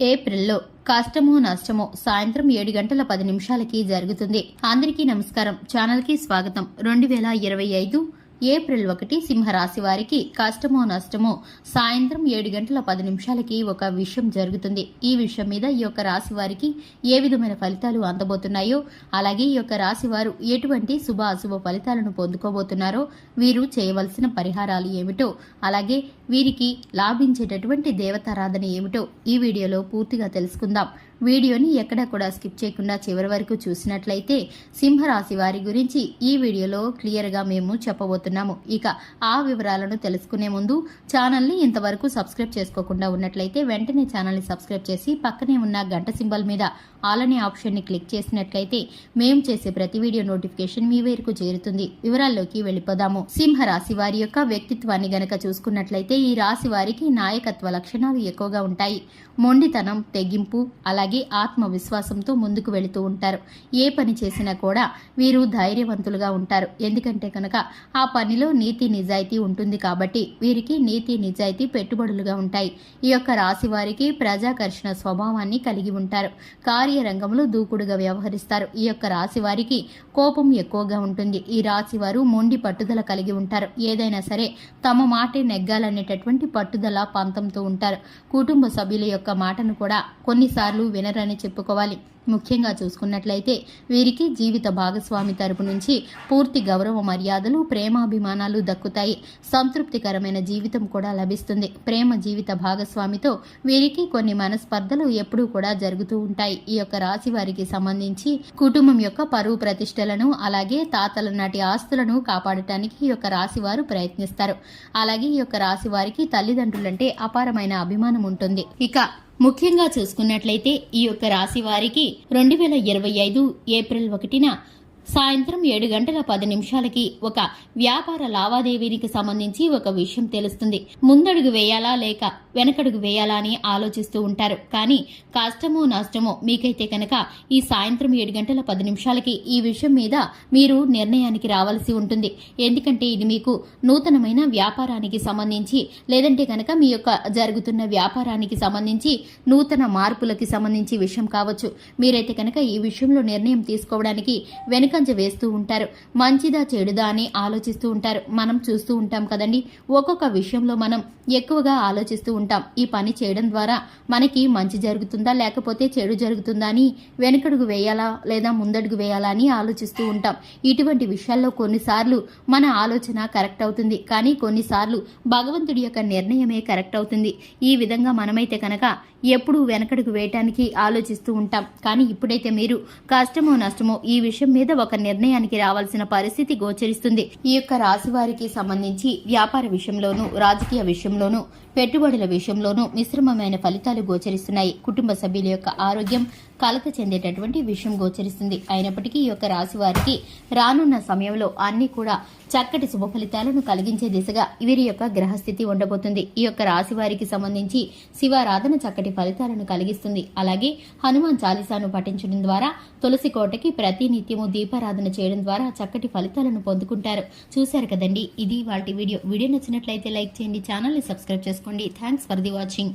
ఏప్రిల్లో కష్టమో నష్టమో సాయంత్రం ఏడు గంటల పది నిమిషాలకి జరుగుతుంది. అందరికీ నమస్కారం. ఛానల్కి స్వాగతం. రెండు వేల ఇరవై ఐదు ఏప్రిల్ ఒకటి సింహరాశి వారికి కష్టమో నష్టమో సాయంత్రం ఏడు గంటల పది నిమిషాలకి ఒక విషయం జరుగుతుంది. ఈ విషయం మీద ఈ యొక్క రాశి వారికి ఏ విధమైన ఫలితాలు అందబోతున్నాయో అలాగే ఈ యొక్క రాశి వారు ఎటువంటి శుభ అశుభ ఫలితాలను పొందుకోబోతున్నారో వీరు చేయవలసిన పరిహారాలు ఏమిటో అలాగే వీరికి లాభించేటటువంటి దేవతారాధన ఏమిటో ఈ వీడియోలో పూర్తిగా తెలుసుకుందాం. వీడియోని ఎక్కడా కూడా స్కిప్ చేయకుండా చివరి వరకు చూసినట్లయితే సింహరాశి వారి గురించి ఈ వీడియోలో క్లియర్గా మేము చెప్పబోతున్నాము ఇక ఆ వివరాలను తెలుసుకునే ముందు ఛానల్ని ఇంతవరకు సబ్స్క్రైబ్ చేసుకోకుండా ఉన్నట్లయితే వెంటనే ఛానల్ని సబ్స్క్రైబ్ చేసి పక్కనే ఉన్న గంట సింబల్ మీద ఆల్ అనే ఆప్షన్ని క్లిక్ చేసినట్లయితే మేము చేసే ప్రతి వీడియో నోటిఫికేషన్ మీ వేరుకు చేరుతుంది. వివరాల్లోకి వెళ్ళిపోదాము. సింహ రాశి వారి యొక్క వ్యక్తిత్వాన్ని గనక చూసుకున్నట్లయితే ఈ రాశి వారికి నాయకత్వ లక్షణాలు ఎక్కువగా ఉంటాయి. మొండితనం తెగింపు అలాగే ఆత్మవిశ్వాసంతో ముందుకు వెళుతూ ఉంటారు. ఏ పని చేసినా కూడా వీరు ధైర్యవంతులుగా ఉంటారు. ఎందుకంటే కనుక ఆ పనిలో నీతి నిజాయితీ ఉంటుంది కాబట్టి వీరికి నీతి నిజాయితీ పెట్టుబడులుగా ఉంటాయి. ఈ యొక్క రాశి వారికి ప్రజాకర్షణ స్వభావాన్ని కలిగి ఉంటారు. కార్యరంగంలో దూకుడుగా వ్యవహరిస్తారు. ఈ యొక్క రాశి వారికి కోపం ఎక్కువగా ఉంటుంది. ఈ రాశి వారు మొండి పట్టుదల కలిగి ఉంటారు. ఏదైనా సరే తమ మాటే నెగ్గాలనేటటువంటి పట్టుదల పంతంతో ఉంటారు. కుటుంబ సభ్యుల యొక్క మాటను కూడా కొన్నిసార్లు వినరని చెప్పుకోవాలి. ముఖ్యంగా చూసుకున్నట్లయితే వీరికి జీవిత భాగస్వామి తరపు నుంచి పూర్తి గౌరవ మర్యాదలు ప్రేమాభిమానాలు దక్కుతాయి. సంతృప్తికరమైన జీవితం కూడా లభిస్తుంది. ప్రేమ జీవిత భాగస్వామితో వీరికి కొన్ని మనస్పర్ధలు ఎప్పుడూ కూడా జరుగుతూ ఉంటాయి. ఈ యొక్క రాశి వారికి సంబంధించి కుటుంబం యొక్క పరువు ప్రతిష్టలను అలాగే తాతల నాటి ఆస్తులను కాపాడటానికి ఈ యొక్క రాశి వారు ప్రయత్నిస్తారు. అలాగే ఈ యొక్క రాశి వారికి తల్లిదండ్రులంటే అపారమైన అభిమానం ఉంటుంది. ఇక ముఖ్యంగా చూసుకున్నట్లయితే ఈ యొక్క రాశి వారికి రెండు వేల ఇరవై ఐదు ఏప్రిల్ ఒకటిన సాయంత్రం ఏడు గంటల పది నిమిషాలకి ఒక వ్యాపార లావాదేవీనికి సంబంధించి ఒక విషయం తెలుస్తుంది. ముందడుగు వేయాలా లేక వెనకడుగు వేయాలా అని ఆలోచిస్తూ ఉంటారు. కానీ కష్టమో నష్టమో మీకైతే కనుక ఈ సాయంత్రం ఏడు గంటల పది నిమిషాలకి ఈ విషయం మీద మీరు నిర్ణయానికి రావాల్సి ఉంటుంది. ఎందుకంటే ఇది మీకు నూతనమైన వ్యాపారానికి సంబంధించి లేదంటే కనుక మీ యొక్క జరుగుతున్న వ్యాపారానికి సంబంధించి నూతన మార్పులకి సంబంధించి విషయం కావచ్చు. మీరైతే కనుక ఈ విషయంలో నిర్ణయం తీసుకోవడానికి వెనుకంజ వేస్తూ ఉంటారు. మంచిదా చెడుదా అని ఆలోచిస్తూ ఉంటారు. మనం చూస్తూ ఉంటాం కదండి. ఒక్కొక్క విషయంలో మనం ఎక్కువగా ఆలోచిస్తూ ఉంటాం. ఈ పని చేయడం ద్వారా మనకి మంచి జరుగుతుందా లేకపోతే చెడు జరుగుతుందా అని వెనకడుగు వేయాలా లేదా ముందడుగు వేయాలా అని ఆలోచిస్తూ ఉంటాం. ఇటువంటి విషయాల్లో కొన్నిసార్లు మన ఆలోచన కరెక్ట్ అవుతుంది. కానీ కొన్నిసార్లు భగవంతుడి యొక్క నిర్ణయమే కరెక్ట్ అవుతుంది. ఈ విధంగా మనమైతే కనుక ఎప్పుడూ వెనకడుగు వేయటానికి ఆలోచిస్తూ ఉంటాం. కానీ ఇప్పుడైతే మీరు కష్టమో నష్టమో ఈ విషయం మీద ఒక నిర్ణయానికి రావాల్సిన పరిస్థితి గోచరిస్తుంది. ఈ యొక్క రాశి వారికి సంబంధించి వ్యాపార విషయంలోనూ రాజకీయ విషయంలోనూ పెట్టుబడుల విషయంలోనూ మిశ్రమమైన ఫలితాలు గోచరిస్తున్నాయి. కుటుంబ సభ్యుల యొక్క ఆరోగ్యం కలత చెందేటటువంటి విషయం గోచరిస్తుంది. అయినప్పటికీ ఈ యొక్క రాశి వారికి రానున్న సమయంలో అన్ని కూడా చక్కటి శుభ ఫలితాలను కలిగించే దిశగా వీరి యొక్క గ్రహస్థితి ఉండబోతుంది. ఈ యొక్క రాశి వారికి సంబంధించి శివారాధన చక్కటి ఫలితాలను కలిగిస్తుంది. అలాగే హనుమాన్ చాలీసాను పఠించడం ద్వారా తులసి కోటకి ప్రతి నిత్యము దీపారాధన చేయడం ద్వారా చక్కటి ఫలితాలను పొందుకుంటారు. చూశారు కదండి? ఇది వాటి వీడియో. వీడియో నచ్చినట్లయితే లైక్ చేయండి ఛానల్ని సబ్స్క్రైబ్ చేసుకోండి. Thanks for the watching.